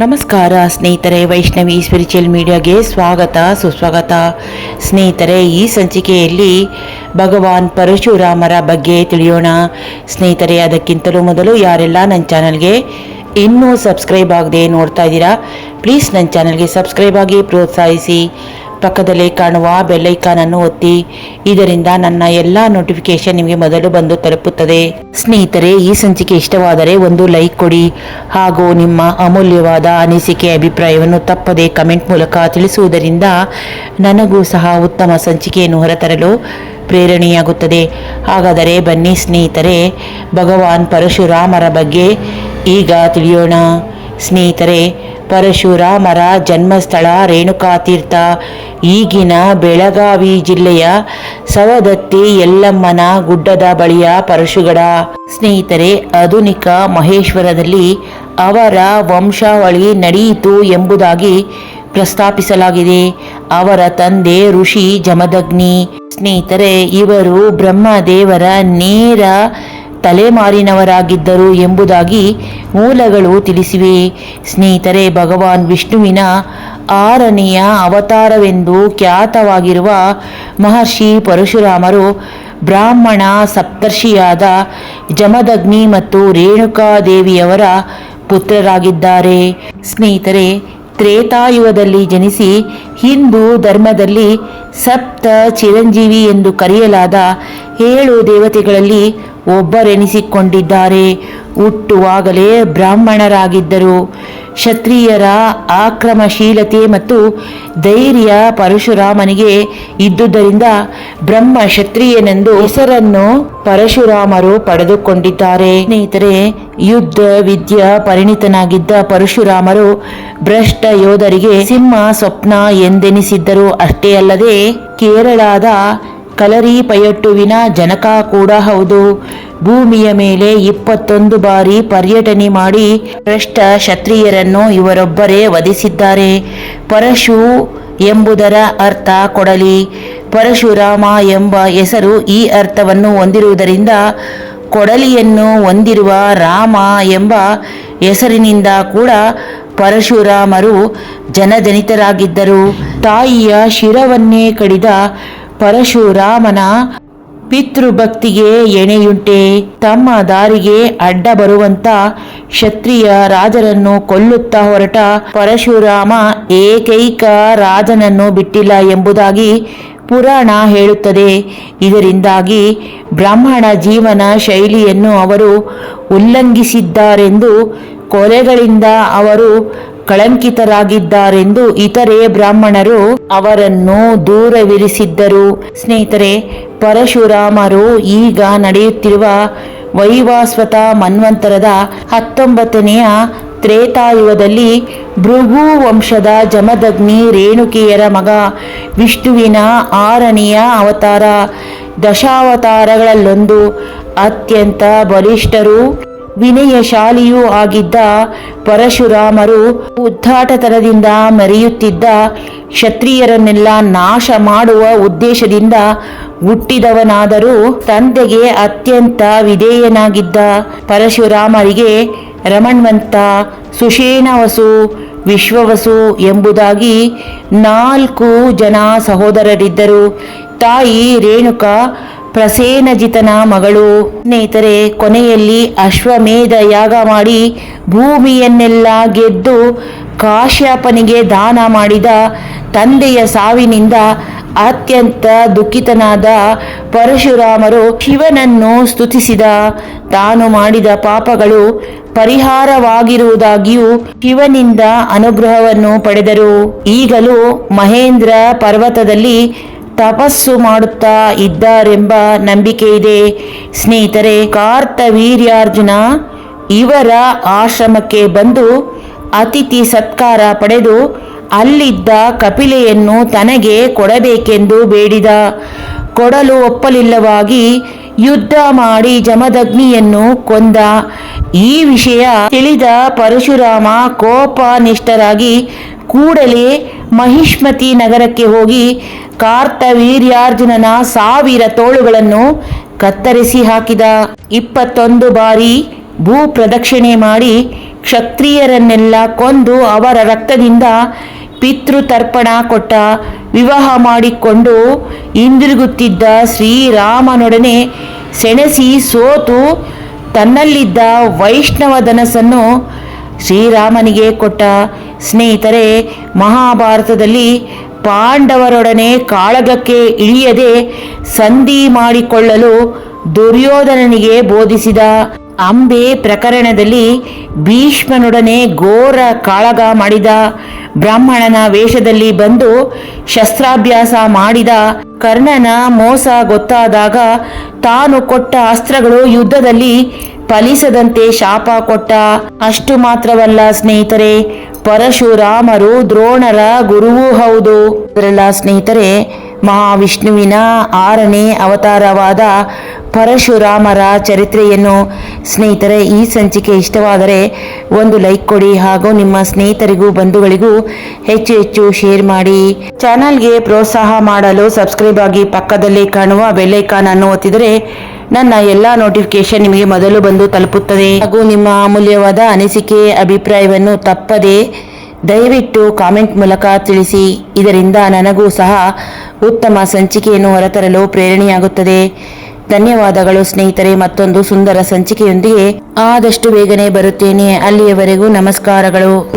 ನಮಸ್ಕಾರ, ಸ್ನೇಹಿತರೆ, ವೈಷ್ಣವಿ ಸ್ಪಿರಿಚುವಲ್ ಮೀಡಿಯಾಗೆ ಸ್ವಾಗತ, ಸುಸ್ವಾಗತ. ಸ್ನೇಹಿತರೆ, ಈ ಸಂಚಿಕೆಯಲ್ಲಿ ಭಗವಾನ್ ಪರಶುರಾಮರ ಬಗ್ಗೆ ತಿಳಿಯೋಣ. ಸ್ನೇಹಿತರೆ, ಅದಕ್ಕಿಂತಲೂ ಮೊದಲು ಯಾರೆಲ್ಲ ನನ್ನ ಚಾನಲ್ಗೆ ಇನ್ನೂ ಸಬ್ಸ್ಕ್ರೈಬ್ ಆಗದೆ ನೋಡ್ತಾ ಇದ್ದೀರಾ ಪ್ಲೀಸ್ ನನ್ನ ಚಾನಲ್ಗೆ ಸಬ್ಸ್ಕ್ರೈಬ್ ಆಗಿ ಪ್ರೋತ್ಸಾಹಿಸಿ. ಪಕ್ಕದಲ್ಲಿ ಕಾಣುವ ಬೆಲ್ಲೈಕಾನ್ ಅನ್ನು ಒತ್ತಿ, ಇದರಿಂದ ನನ್ನ ಎಲ್ಲ ನೋಟಿಫಿಕೇಶನ್ ನಿಮಗೆ ಮೊದಲು ಬಂದು ತಲುಪುತ್ತದೆ. ಸ್ನೇಹಿತರೆ, ಈ ಸಂಚಿಕೆ ಇಷ್ಟವಾದರೆ ಒಂದು ಲೈಕ್ ಕೊಡಿ ಹಾಗೂ ನಿಮ್ಮ ಅಮೂಲ್ಯವಾದ ಅನಿಸಿಕೆ ಅಭಿಪ್ರಾಯವನ್ನು ತಪ್ಪದೆ ಕಮೆಂಟ್ ಮೂಲಕ ತಿಳಿಸುವುದರಿಂದ ನನಗೂ ಸಹ ಉತ್ತಮ ಸಂಚಿಕೆಯನ್ನು ಹೊರತರಲು ಪ್ರೇರಣೆಯಾಗುತ್ತದೆ. ಹಾಗಾದರೆ ಬನ್ನಿ ಸ್ನೇಹಿತರೆ, ಭಗವಾನ್ ಪರಶುರಾಮರ ಬಗ್ಗೆ ಈಗ ತಿಳಿಯೋಣ. ಸ್ನೇಹಿತರೆ ಪರಶುರಾಮರ ಜನ್ಮಸ್ಥಳ ರೇಣುಕಾತೀರ್ಥ. ಈಗಿನ ಬೆಳಗಾವಿ ಜಿಲ್ಲೆಯ ಸವದತ್ತಿ ಯಲ್ಲಮ್ಮನ ಗುಡ್ಡದ ಬಳಿಯ ಪರಶುಗಡ. ಸ್ನೇಹಿತರೆ, ಆಧುನಿಕ ಮಹೇಶ್ವರದಲ್ಲಿ ಅವರ ವಂಶಾವಳಿ ನಡೆಯಿತು ಎಂಬುದಾಗಿ ಪ್ರಸ್ತಾಪಿಸಲಾಗಿದೆ. ಅವರ ತಂದೆ ಋಷಿ ಜಮದಗ್ನಿ. ಸ್ನೇಹಿತರೆ, ಇವರು ಬ್ರಹ್ಮದೇವರ ನೇರ ತಲೆಮಾರಿನವರಾಗಿದ್ದರು ಎಂಬುದಾಗಿ ಮೂಲಗಳು ತಿಳಿಸಿವೆ. ಸ್ನೇಹಿತರೆ, ಭಗವಾನ್ ವಿಷ್ಣುವಿನ ಆರನೆಯ ಅವತಾರವೆಂದು ಖ್ಯಾತವಾಗಿರುವ ಮಹರ್ಷಿ ಪರಶುರಾಮರು ಬ್ರಾಹ್ಮಣ ಸಪ್ತರ್ಷಿಯಾದ ಜಮದಗ್ನಿ ಮತ್ತು ರೇಣುಕಾದೇವಿಯವರ ಪುತ್ರರಾಗಿದ್ದಾರೆ. ಸ್ನೇಹಿತರೆ ತ್ರೇತಾಯುಗದಲ್ಲಿ ಜನಿಸಿ ಹಿಂದೂ ಧರ್ಮದಲ್ಲಿ ಸಪ್ತ ಚಿರಂಜೀವಿ ಎಂದು ಕರೆಯಲಾದ ಏಳು ದೇವತೆಗಳಲ್ಲಿ ಒಬ್ಬರೆನಿಸಿಕೊಂಡಿದ್ದಾರೆ. ಹುಟ್ಟುವಾಗಲೇ ಬ್ರಾಹ್ಮಣರಾಗಿದ್ದರು. ಕ್ಷತ್ರಿಯರ ಆಕ್ರಮಶೀಲತೆ ಮತ್ತು ಧೈರ್ಯ ಪರಶುರಾಮನಿಗೆ ಇದ್ದುದರಿಂದ ಬ್ರಹ್ಮ ಕ್ಷತ್ರಿಯನೆಂದು ಹೆಸರನ್ನು ಪರಶುರಾಮರು ಪಡೆದುಕೊಂಡಿದ್ದಾರೆ. ಸ್ನೇಹಿತರೆ, ಯುದ್ಧ ವಿದ್ಯ ಪರಿಣಿತನಾಗಿದ್ದ ಪರಶುರಾಮರು ಭ್ರಷ್ಟ ಯೋಧರಿಗೆ ಸಿಂಹ ಸ್ವಪ್ನ ಎಂದೆನಿಸಿದ್ದರು. ಅಷ್ಟೇ ಅಲ್ಲದೆ, ಕೇರಳದ ಕಲರಿ ಪಯಟ್ಟುವಿನ ಜನಕ ಕೂಡ ಹೌದು. ಭೂಮಿಯ ಮೇಲೆ ಇಪ್ಪತ್ತೊಂದು ಬಾರಿ ಪರ್ಯಟನೆ ಮಾಡಿ ಭ್ರಷ್ಟ ಕ್ಷತ್ರಿಯರನ್ನು ಇವರೊಬ್ಬರೇ ವಧಿಸಿದ್ದಾರೆ. ಪರಶು ಎಂಬುದರ ಅರ್ಥ ಕೊಡಲಿ. ಪರಶುರಾಮ ಎಂಬ ಹೆಸರು ಈ ಅರ್ಥವನ್ನು ಹೊಂದಿರುವುದರಿಂದ ಕೊಡಲಿಯನ್ನು ಹೊಂದಿರುವ ರಾಮ ಎಂಬ ಹೆಸರಿನಿಂದ ಕೂಡ ಪರಶುರಾಮರು ಜನಜನಿತರಾಗಿದ್ದರು. ತಾಯಿಯ ಶಿರವನ್ನೇ ಕಡಿದ ಪರಶುರಾಮನ ಪಿತೃಭಕ್ತಿಗೆ ಎಣೆಯುಂಟೆ. ತಮ್ಮ ದಾರಿಗೆ ಅಡ್ಡ ಬರುವಂತ ಕ್ಷತ್ರಿಯ ರಾಜರನ್ನು ಕೊಲ್ಲುತ್ತಾ ಹೊರಟ ಪರಶುರಾಮ ಏಕೈಕ ರಾಜನನ್ನು ಬಿಟ್ಟಿಲ್ಲ ಎಂಬುದಾಗಿ ಪುರಾಣ ಹೇಳುತ್ತದೆ. ಇದರಿಂದಾಗಿ ಬ್ರಾಹ್ಮಣ ಜೀವನ ಶೈಲಿಯನ್ನು ಅವರು ಉಲ್ಲಂಘಿಸಿದ್ದಾರೆಂದು, ಕೊಲೆಗಳಿಂದ ಅವರು ಕಳಂಕಿತರಾಗಿದ್ದಾರೆಂದು ಇತರೆ ಬ್ರಾಹ್ಮಣರು ಅವರನ್ನು ದೂರವಿರಿಸಿದ್ದರು. ಸ್ನೇಹಿತರೆ, ಪರಶುರಾಮರು ಈಗ ನಡೆಯುತ್ತಿರುವ ವೈವಾಸ್ವತ ಮನ್ವಂತರದ ಹತ್ತೊಂಬತ್ತನೆಯ ತ್ರೇತಾಯುಗದಲ್ಲಿ ಭೃಗು ವಂಶದ ಜಮದಗ್ನಿ ರೇಣುಕಿಯರ ಮಗ ವಿಷ್ಣುವಿನ ಆರನೆಯ ಅವತಾರ ದಶಾವತಾರಗಳಲ್ಲೊಂದು. ಅತ್ಯಂತ ಬಲಿಷ್ಠರು ವಿನಯಶಾಲಿಯೂ ಆಗಿದ್ದ ಪರಶುರಾಮರು ಉದ್ದಾಟತನದಿಂದ ಮರೆಯುತ್ತಿದ್ದ ಕ್ಷತ್ರಿಯರನ್ನೆಲ್ಲ ನಾಶ ಮಾಡುವ ಉದ್ದೇಶದಿಂದ ಹುಟ್ಟಿದವನಾದರೂ ತಂದೆಗೆ ಅತ್ಯಂತ ವಿಧೇಯನಾಗಿದ್ದ ಪರಶುರಾಮರಿಗೆ ರಮಣ್ವಂತ ಸುಷೇಣವಸು, ವಿಶ್ವವಸು ಎಂಬುದಾಗಿ ನಾಲ್ಕು ಜನ ಸಹೋದರರಿದ್ದರು. ತಾಯಿ ರೇಣುಕಾ, ಪ್ರಸೇನಜಿತನ ಮಗಳು. ಸ್ನೇಹಿತರೆ, ಕೊನೆಯಲ್ಲಿ ಅಶ್ವಮೇಧ ಯಾಗ ಮಾಡಿ ಭೂಮಿಯನ್ನೆಲ್ಲ ಗೆದ್ದು ಕಾಶ್ಯಪನಿಗೆ ದಾನ ಮಾಡಿದ ತಂದೆಯ ಸಾವಿನಿಂದ ಅತ್ಯಂತ ದುಃಖಿತನಾದ ಪರಶುರಾಮರು ಶಿವನನ್ನು ಸ್ತುತಿಸಿದ. ತಾನು ಮಾಡಿದ ಪಾಪಗಳು ಪರಿಹಾರವಾಗಿರುವುದಾಗಿಯೂ ಶಿವನಿಂದ ಅನುಗ್ರಹವನ್ನು ಪಡೆದರು. ಈಗಲೂ ಮಹೇಂದ್ರ ಪರ್ವತದಲ್ಲಿ ತಪಸ್ಸು ಮಾಡುತ್ತಾ ಇದ್ದಾರೆಂಬ ನಂಬಿಕೆ ಇದೆ. ಸ್ನೇಹಿತರೆ, ಕಾರ್ತವೀರ್ಯಾರ್ಜುನ ಇವರ ಆಶ್ರಮಕ್ಕೆ ಬಂದು ಅತಿಥಿ ಸತ್ಕಾರ ಪಡೆದು ಅಲ್ಲಿದ್ದ ಕಪಿಲೆಯನ್ನು ತನಗೆ ಕೊಡಬೇಕೆಂದು ಬೇಡಿದ. ಕೊಡಲು ಒಪ್ಪಲಿಲ್ಲವಾಗಿ ಯುದ್ಧ ಮಾಡಿ ಜಮದಗ್ನಿಯನ್ನು ಕೊಂದ. ಈ ವಿಷಯ ತಿಳಿದ ಪರಶುರಾಮ ಕೋಪನಿಷ್ಠರಾಗಿ ಕೂಡಲೇ ಮಹಿಷ್ಮತಿ ನಗರಕ್ಕೆ ಹೋಗಿ ಕಾರ್ತವೀರ್ಯಾರ್ಜುನನ ಸಾವಿರ ತೋಳುಗಳನ್ನು ಕತ್ತರಿಸಿ ಹಾಕಿದ. ಇಪ್ಪತ್ತೊಂದು ಬಾರಿ ಭೂ ಪ್ರದಕ್ಷಿಣೆ ಮಾಡಿ ಕ್ಷತ್ರಿಯರನ್ನೆಲ್ಲ ಕೊಂದು ಅವರ ರಕ್ತದಿಂದ ಪಿತೃತರ್ಪಣ ಕೊಟ್ಟ, ವಿವಾಹ ಮಾಡಿಕೊಂಡು ಹಿಂದಿರುಗುತ್ತಿದ್ದ ಶ್ರೀರಾಮನೊಡನೆ ಸೆಣಸಿ ಸೋತು ತನ್ನಲ್ಲಿದ್ದ ವೈಷ್ಣವ ಧನಸ್ಸನ್ನು ಶ್ರೀರಾಮನಿಗೆ ಕೊಟ್ಟ. ಸ್ನೇಹಿತರೆ, ಮಹಾಭಾರತದಲ್ಲಿ ಪಾಂಡವರೊಡನೆ ಕಾಳಗಕ್ಕೆ ಇಳಿಯದೆ ಸಂಧಿ ಮಾಡಿಕೊಳ್ಳಲು ದುರ್ಯೋಧನನಿಗೆ ಬೋಧಿಸಿದ. ಅಂಬೆ ಪ್ರಕರಣದಲ್ಲಿ ಭೀಷ್ಮನೊಡನೆ ಘೋರ ಕಾಳಗ ಮಾಡಿದ ಬ್ರಾಹ್ಮಣನ ವೇಷದಲ್ಲಿ ಬಂದು ಶಸ್ತ್ರಾಭ್ಯಾಸ ಮಾಡಿದ ಕರ್ಣನ ಮೋಸ ಗೊತ್ತಾದಾಗ ತಾನು ಕೊಟ್ಟ ಅಸ್ತ್ರಗಳು ಯುದ್ಧದಲ್ಲಿ ಫಲಿಸದಂತೆ ಶಾಪ ಕೊಟ್ಟ ಅಷ್ಟು ಮಾತ್ರವಲ್ಲ ಸ್ನೇಹಿತರೆ, ಪರಶುರಾಮರು ದ್ರೋಣರ ಗುರುವೂ ಹೌದು. ಇದರೆಲ್ಲ ಸ್ನೇಹಿತರೆ, ಮಹಾವಿಷ್ಣುವಿನ ಆರನೇ ಅವತಾರವಾದ ಪರಶುರಾಮರ ಚರಿತ್ರೆಯನ್ನು. ಸ್ನೇಹಿತರೆ, ಈ ಸಂಚಿಕೆ ಇಷ್ಟವಾದರೆ ಒಂದು ಲೈಕ್ ಕೊಡಿ ಹಾಗೂ ನಿಮ್ಮ ಸ್ನೇಹಿತರಿಗೂ ಬಂಧುಗಳಿಗೂ ಹೆಚ್ಚು ಹೆಚ್ಚು ಶೇರ್ ಮಾಡಿ. ಚಾನಲ್ಗೆ ಪ್ರೋತ್ಸಾಹ ಮಾಡಲು ಸಬ್ಸ್ಕ್ರೈಬ್ ಆಗಿ ಪಕ್ಕದಲ್ಲಿ ಕಾಣುವ ಬೆಲ್ಲೈಕಾನ್ ಅನ್ನು ಒತ್ತಿದರೆ ನನ್ನ ಎಲ್ಲ ನೋಟಿಫಿಕೇಶನ್ ನಿಮಗೆ ಮೊದಲು ಬಂದು ತಲುಪುತ್ತದೆ. ಹಾಗೂ ನಿಮ್ಮ ಅಮೂಲ್ಯವಾದ ಅನಿಸಿಕೆ, ಅಭಿಪ್ರಾಯವನ್ನು ತಪ್ಪದೆ ದಯವಿಟ್ಟು ಕಾಮೆಂಟ್ ಮೂಲಕ ತಿಳಿಸಿ. ಇದರಿಂದ ನನಗೂ ಸಹ ಉತ್ತಮ ಸಂಚಿಕೆಯನ್ನು ಹೊರತರಲು ಪ್ರೇರಣೆಯಾಗುತ್ತದೆ. ಧನ್ಯವಾದಗಳು ಸ್ನೇಹಿತರೆ, ಮತ್ತೊಂದು ಸುಂದರ ಸಂಚಿಕೆಯೊಂದಿಗೆ ಆದಷ್ಟು ಬೇಗನೆ ಬರುತ್ತೇನೆ. ಅಲ್ಲಿಯವರೆಗೂ ನಮಸ್ಕಾರಗಳು.